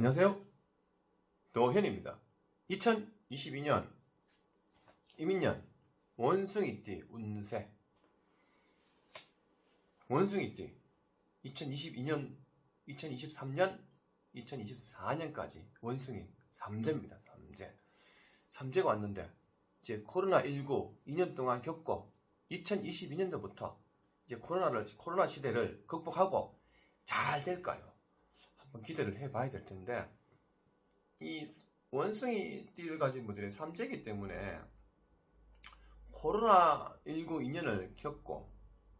안녕하세요. 노현입니다. 2022년 이민년 원숭이띠 운세 원숭이띠 2022년 2023년 2024년까지 원숭이 3제입니다. 3제 3제가 왔는데 이제 코로나19 2년 동안 겪고 2022년도부터 이제 코로나를 코로나 시대를 극복하고 잘 될까요? 기대를 해봐야 될 텐데 이 원숭이 띠를 가진 분들의 삼재이기 때문에 코로나19 2년을 겪고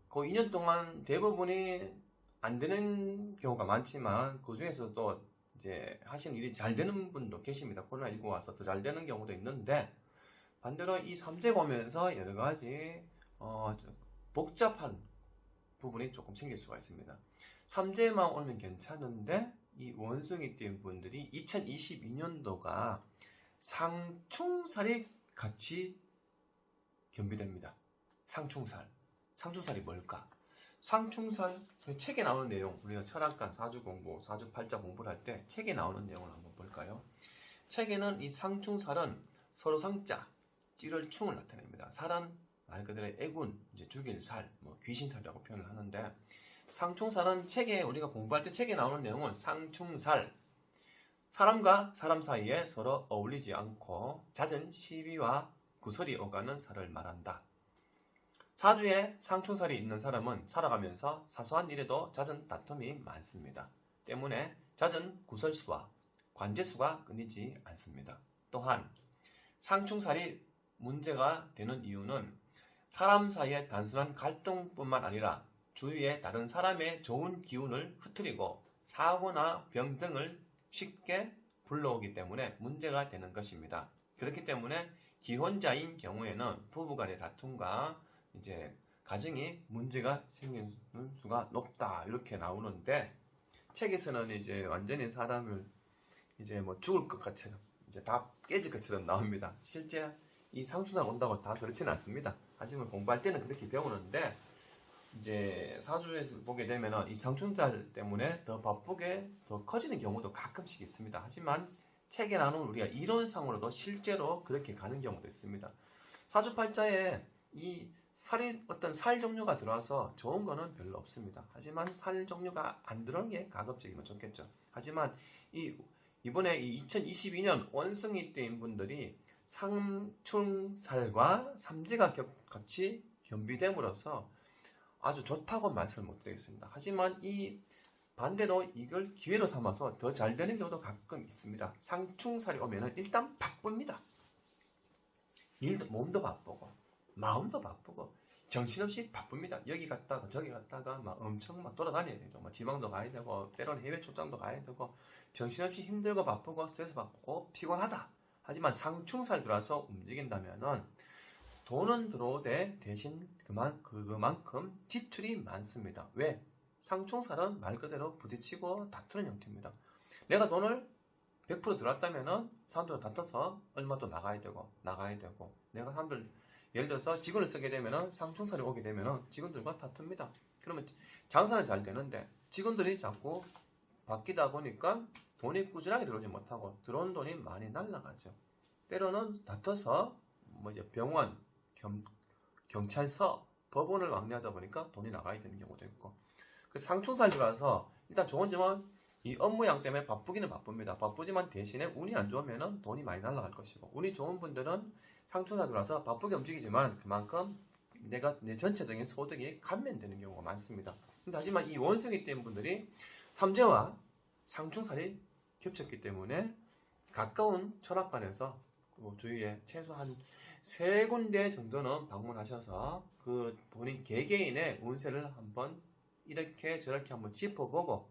그 2년 동안 대부분이 안 되는 경우가 많지만 그 중에서도 이제 하시는 일이 잘 되는 분도 계십니다. 코로나19 와서 더 잘 되는 경우도 있는데 반대로 이 삼재가 오면서 여러 가지 어, 저 복잡한 부분이 조금 생길 수가 있습니다. 삼재만 오면 괜찮은데 이 원숭이 띠인 분들이 2022년도가 상충살이 같이 겸비됩니다. 상충살. 상충살이 뭘까? 상충살 책에 나오는 내용 우리가 철학관 사주 공부, 사주 팔자 공부를 할 때 책에 나오는 내용을 한번 볼까요? 책에는 이 상충살은 서로 상자, 찌를 충을 나타냅니다. 살은 말 그대로 애군, 이제 죽일 살, 뭐 귀신살이라고 표현을 하는데 상충살은 책에 우리가 공부할 때 책에 나오는 내용은 상충살 사람과 사람 사이에 서로 어울리지 않고 잦은 시비와 구설이 오가는 살을 말한다. 사주에 상충살이 있는 사람은 살아가면서 사소한 일에도 잦은 다툼이 많습니다. 때문에 잦은 구설수와 관제수가 끊이지 않습니다. 또한 상충살이 문제가 되는 이유는 사람 사이의 단순한 갈등뿐만 아니라 주위의 다른 사람의 좋은 기운을 흐트리고 사고나 병 등을 쉽게 불러오기 때문에 문제가 되는 것입니다. 그렇기 때문에 기혼자인 경우에는 부부간의 다툼과 이제 가정이 문제가 생기는 수가 높다 이렇게 나오는데 책에서는 이제 완전히 사람을 이제 뭐 죽을 것 같처럼 이제 다 깨질 것처럼 나옵니다. 실제 이 상충상 온다고 다 그렇지는 않습니다. 하지만 공부할 때는 그렇게 배우는데 이제 사주에서 보게 되면 이 상충살 때문에 더 바쁘게 더 커지는 경우도 가끔씩 있습니다. 하지만 책에 나오는 우리가 이론상으로도 실제로 그렇게 가는 경우도 있습니다. 사주팔자에 이 살이 어떤 살 종류가 들어와서 좋은 거는 별로 없습니다. 하지만 살 종류가 안 들어오는 게 가급적이면 좋겠죠. 하지만 이 이번에 이 2022년 원숭이 때인 분들이 상충살과 삼재가 겹- 같이 겸비됨으로써 아주 좋다고 말씀을 못 드리겠습니다. 하지만 이 반대로 이걸 기회로 삼아서 더 잘 되는 경우도 가끔 있습니다. 상충살이 오면은 일단 바쁩니다. 일도 몸도 바쁘고 마음도 바쁘고 정신없이 바쁩니다. 여기 갔다가 저기 갔다가 막 엄청 막 돌아다녀야 되죠. 막 지방도 가야 되고 때로는 해외 출장도 가야 되고 정신없이 힘들고 바쁘고 스트레스 받고 피곤하다. 하지만 상충살 들어와서 움직인다면은 돈은 들어오되 대신 그만 그만큼 지출이 많습니다. 왜? 상충살은 말 그대로 부딪히고 다투는 형태입니다. 내가 돈을 100% 들어왔다면은 사람들과 다퉈서 얼마 더 나가야 되고 나가야 되고 내가 사람들 예를 들어서 직원을 쓰게 되면은 상충살이 오게 되면은 직원들과 다툽니다. 그러면 장사는 잘 되는데 직원들이 자꾸 바뀌다 보니까 돈이 꾸준하게 들어오지 못하고 들어온 돈이 많이 날라가죠. 때로는 다퉈서 뭐 이제 병원, 겸, 경찰서, 법원을 왕래하다 보니까 돈이 나가야 되는 경우도 있고 그 상충살 들어와서 일단 좋은 점은 이 업무량 때문에 바쁘기는 바쁩니다. 바쁘지만 대신에 운이 안 좋으면 돈이 많이 날아갈 것이고 운이 좋은 분들은 상충살 들어와서 바쁘게 움직이지만 그만큼 내가 내 전체적인 소득이 감면되는 경우가 많습니다. 하지만 이 원숭이 ጤ인 분들이 삼재와 상충살이 겹쳤기 때문에 가까운 철학관에서 그 주위에 최소한 세 군데 정도는 방문하셔서 그 본인 개개인의 운세를 한번 이렇게 저렇게 한번 짚어보고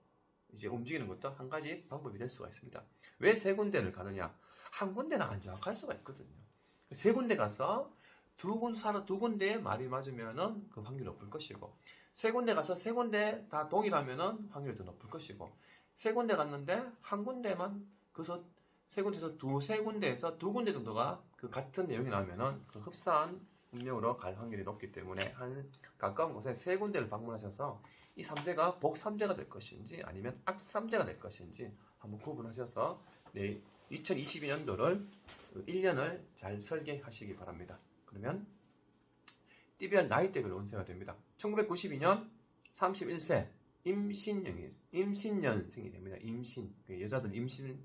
이제 움직이는 것도 한 가지 방법이 될 수가 있습니다. 왜 세 군데를 가느냐? 한 군데는 안 정확할 수가 있거든요. 세 군데 가서 두 군, 사람, 두 군데에 말이 맞으면은 그 확률이 높을 것이고, 세 군데 가서 세 군데 다 동일하면은 확률이 더 높을 것이고, 세 군데 갔는데 한 군데만, 그래서 세 군데에서 두 세 군데에서 두 군데 정도가 그 같은 내용이 나오면은 그 흡사한 운명으로 갈 확률이 높기 때문에 한 가까운 곳에 세 군데를 방문하셔서 이 삼재가 복 삼재가 될 것인지 아니면 악 삼재가 될 것인지 한번 구분하셔서 네, 2022년도를 1년을 잘 설계하시기 바랍니다. 그러면 띠별 나이대별 운세가 됩니다. 1992년 31세 임신년이 임신년생이 됩니다. 임신 그 여자들 임신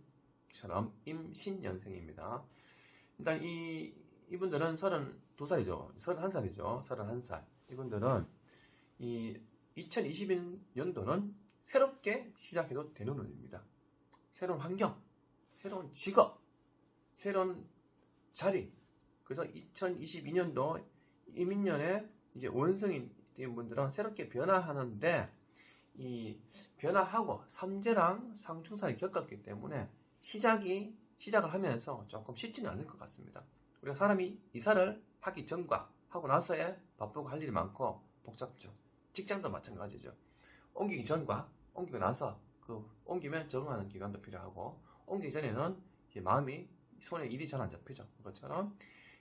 처럼 임신년생입니다. 일단 이 이분들은 32살이죠. 31살이죠. 31살. 이분들은 이 2021년도는 새롭게 시작해도 되는 운입니다. 새로운 환경, 새로운 직업, 새로운 자리. 그래서 2022년도 이민년에 이제 원성인 된 분들은 새롭게 변화하는데 이 변화하고 삼재랑 상충사를 겪었기 때문에 시작이 시작을 하면서 조금 쉽지는 않을 것 같습니다. 우리가 사람이 이사를 하기 전과 하고 나서에 바쁘고 할 일이 많고 복잡죠. 직장도 마찬가지죠. 옮기기 전과 옮기고 나서 그 옮기면 적응하는 기간도 필요하고 옮기기 전에는 이제 마음이 손에 일이 잘 안 잡히죠. 그것처럼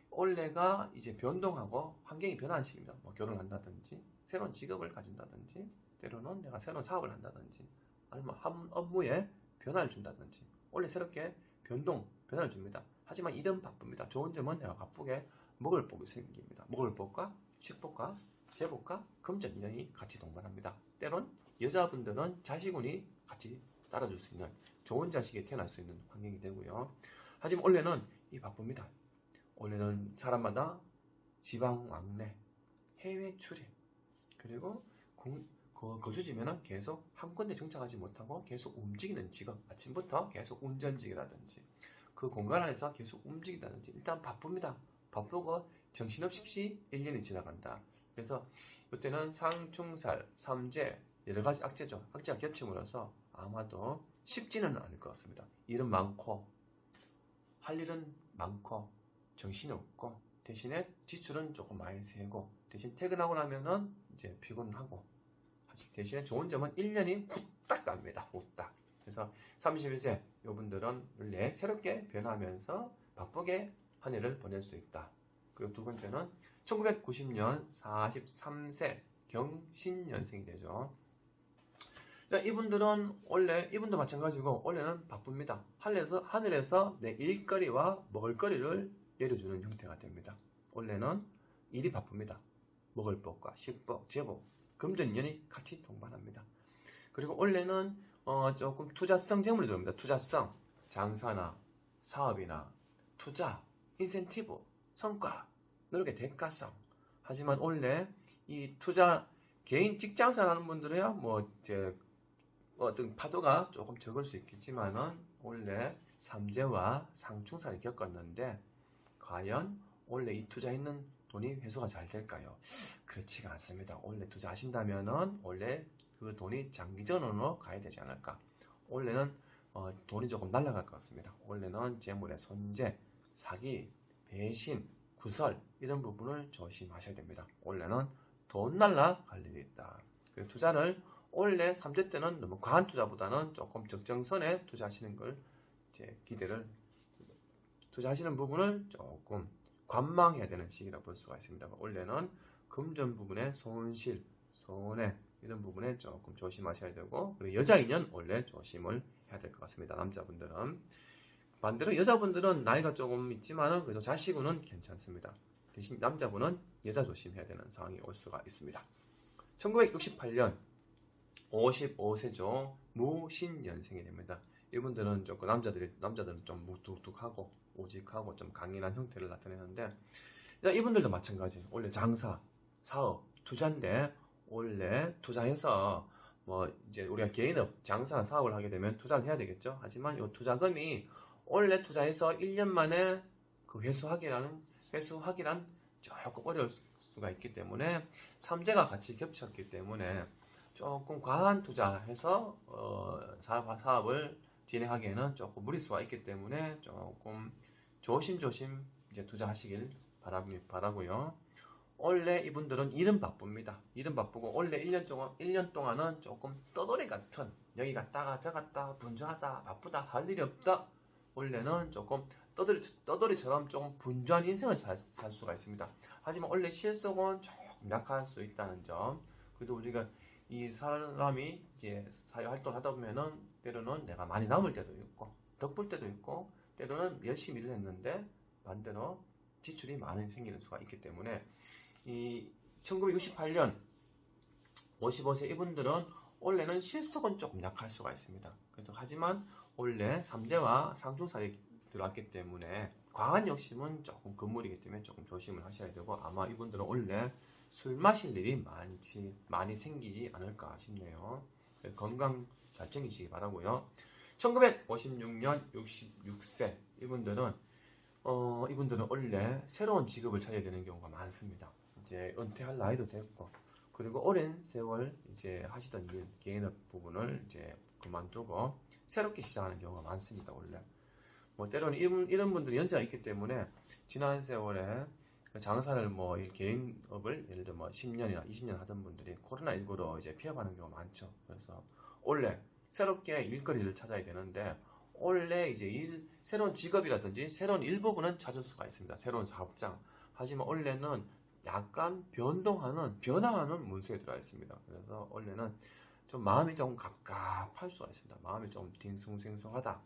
올해가 이제 변동하고 환경이 변하는 시기입니다. 뭐 결혼을 한다든지 새로운 직업을 가진다든지 때로는 내가 새로운 사업을 한다든지 아니면 한 업무에 변화를 준다든지 원래 새롭게 변동 변화를 줍니다. 하지만 일은 바쁩니다. 좋은 점은 내가 바쁘게 먹을 복이 생깁니다. 먹을 복과 식복과 제복과 금전 인연이 같이 동반합니다. 때론 여자분들은 자식운이 같이 따라줄 수 있는 좋은 자식이 태어날 수 있는 환경이 되고요. 하지만 원래는 이 바쁩니다. 원래는 사람마다 지방 왕래, 해외 출입, 그리고 공- 거- 거주지면은 계속 한 군데 정착하지 못하고 계속 움직이는 직업, 아침부터 계속 운전직이라든지 그 공간 안에서 계속 움직이다든지 일단 바쁩니다. 바쁘고 정신없이 1년이 지나간다. 그래서 이때는 상충살, 삼재, 여러 가지 악재죠. 악재가 겹침으로써 아마도 쉽지는 않을 것 같습니다. 일은 많고 할 일은 많고 정신이 없고 대신에 지출은 조금 많이 세고 대신 퇴근하고 나면은 이제 피곤하고 대신에 좋은 점은 1년이 후딱 갑니다. 후딱. 그래서 31세 요분들은 원래 새롭게 변하면서 바쁘게 한 해를 보낼 수 있다. 그리고 두 번째는 1990년 43세 경신년생이 되죠. 그러니까 이분들은 원래 이분도 마찬가지고 원래는 바쁩니다. 하늘에서 하늘에서 내 일거리와 먹을거리를 내려주는 형태가 됩니다. 원래는 일이 바쁩니다. 먹을 법과 식법, 제복, 금전년이 같이 동반합니다. 그리고 원래는 어, 조금 투자성 재물이 들어옵니다. 투자성, 장사나 사업이나 투자, 인센티브, 성과, 노력의 대가성. 하지만 원래 이 투자 개인 직장생 하는 분들이야 뭐 이제 어떤 파도가 조금 적을 수 있겠지만은 원래 삼재와 상충사를 겪었는데 과연 원래 이 투자했는 돈이 회수가 잘 될까요? 그렇지가 않습니다. 원래 투자하신다면은 원래 그 돈이 장기전으로 가야 되지 않을까? 원래는 어, 돈이 조금 날아갈 것 같습니다. 원래는 재물의 손재, 사기, 배신, 구설 이런 부분을 조심하셔야 됩니다. 원래는 돈 날라갈 일이 있다. 그리고 투자를 원래 3재 때는 너무 과한 투자보다는 조금 적정선에 투자하시는 걸 이제 기대를 투자하시는 부분을 조금 관망해야 되는 시기라 볼 수가 있습니다. 원래는 금전 부분의 손실, 손해 이런 부분에 조금 조심하셔야 되고 그리고 여자 인연 원래 조심을 해야 될 것 같습니다. 남자분들은 반대로 여자분들은 나이가 조금 있지만은 그래도 자식운은 괜찮습니다. 대신 남자분은 여자 조심해야 되는 상황이 올 수가 있습니다. 1968년 55세죠. 무신년생이 됩니다. 이분들은 조금 남자들이 남자들은 좀 무뚝뚝하고 오직하고 좀 강인한 형태를 나타내는데 이분들도 마찬가지. 원래 장사, 사업, 투자인데 원래 투자해서 뭐 이제 우리가 개인업, 장사나 사업을 하게 되면 투자를 해야 되겠죠. 하지만 이 투자금이 원래 투자해서 1년 만에 그 회수하기라는 회수하기란 조금 어려울 수가 있기 때문에 삼재가 같이 겹쳤기 때문에 조금 과한 투자해서 어, 사업, 사업을 진행하기에는 조금 무리수가 있기 때문에 조금 조심조심 이제 투자하시길 바라고요. 원래 이분들은 일은 바쁩니다. 일은 바쁘고 원래 1년 동안 1년 동안은 조금 떠돌이 같은 여기 갔다가 저 갔다 분주하다 바쁘다 할 일이 없다. 원래는 조금 떠돌이 떠돌이처럼 조금 분주한 인생을 살, 살 수가 있습니다. 하지만 원래 실속은 조금 약할 수 있다는 점. 그래도 우리가 이 사람이 이제 사회 활동을 하다 보면은 때로는 내가 많이 남을 때도 있고 덕볼 때도 있고 때로는 열심히 일을 했는데 반대로 지출이 많이 생기는 수가 있기 때문에 이 1968년 55세 이분들은 원래는 실속은 조금 약할 수가 있습니다. 그래서 하지만 원래 삼재와 상중살이 들어왔기 때문에 과한 욕심은 조금 금물이기 때문에 조금 조심을 하셔야 되고 아마 이분들은 원래 술 마실 일이 많지 많이 생기지 않을까 싶네요. 건강 잘 챙기시기 바라고요. 1956년 66세 이분들은 어, 이분들은 원래 새로운 직업을 찾아야 되는 경우가 많습니다. 이제 은퇴할 나이도 됐고 그리고 오랜 세월 이제 하시던 일 개인업 부분을 이제 그만두고 새롭게 시작하는 경우가 많습니다. 원래 뭐 때로는 이런, 이런 분들이 연세가 있기 때문에 지난 세월에 장사를 뭐이 개인업을 예를 들어 뭐 10년이나 20년 하던 분들이 코로나 19로 이제 피해가는 경우가 많죠. 그래서 원래 새롭게 일거리를 찾아야 되는데 원래 이제 일 새로운 직업이라든지 새로운 일부분은 찾을 수가 있습니다. 새로운 사업장. 하지만 원래는 약간 변동하는 변화하는 문서에 들어가 있습니다. 그래서 원래는 좀 마음이 좀 갑갑할 수가 있습니다. 마음이 좀 딩숭생숭하다,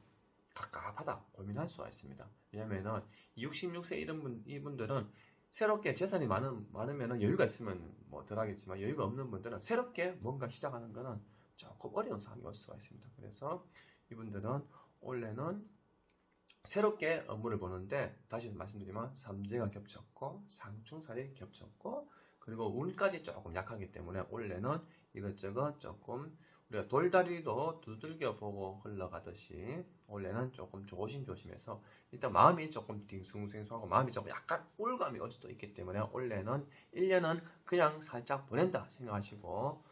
갑갑하다 고민할 수가 있습니다. 왜냐면은 66세 이런 분 이분들은 새롭게 재산이 많은 많으면은 여유가 있으면 뭐 덜 하겠지만 여유가 없는 분들은 새롭게 뭔가 시작하는 거는 조금 어려운 상황이 올 수가 있습니다. 그래서 이분들은 원래는 새롭게 업무를 보는데 다시 말씀드리면 삼재가 겹쳤고 상충살이 겹쳤고 그리고 운까지 조금 약하기 때문에 원래는 이것저것 조금 우리가 돌다리도 두들겨 보고 흘러가듯이 원래는 조금 조심조심해서 일단 마음이 조금 딩숭생숭하고 마음이 조금 약간 우울감이 올 수도 있기 때문에 원래는 1년은 그냥 살짝 보낸다 생각하시고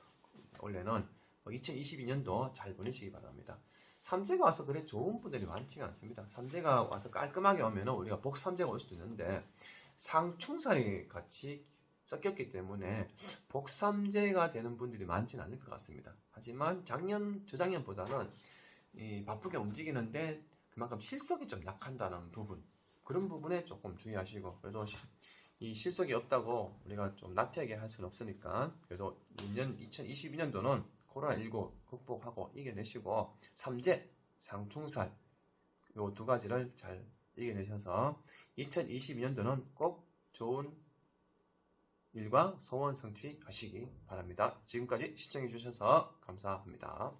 원래는 2022년도 잘 보내시기 바랍니다. 삼재가 와서 그래 좋은 분들이 많지가 않습니다. 삼재가 와서 깔끔하게 오면 우리가 복삼재가 올 수도 있는데 상충살이 같이 섞였기 때문에 복삼재가 되는 분들이 많지는 않을 것 같습니다. 하지만 작년, 저작년보다는 이 바쁘게 움직이는데 그만큼 실속이 좀 약한다는 부분. 그런 부분에 조금 주의하시고 그래도 시- 이 실속이 없다고 우리가 좀 나태하게 할 수는 없으니까 그래도 2년 2022년도는 코로나19 극복하고 이겨내시고 삼재, 상충살 요 두 가지를 잘 이겨내셔서 2022년도는 꼭 좋은 일과 소원 성취하시기 바랍니다. 지금까지 시청해 주셔서 감사합니다.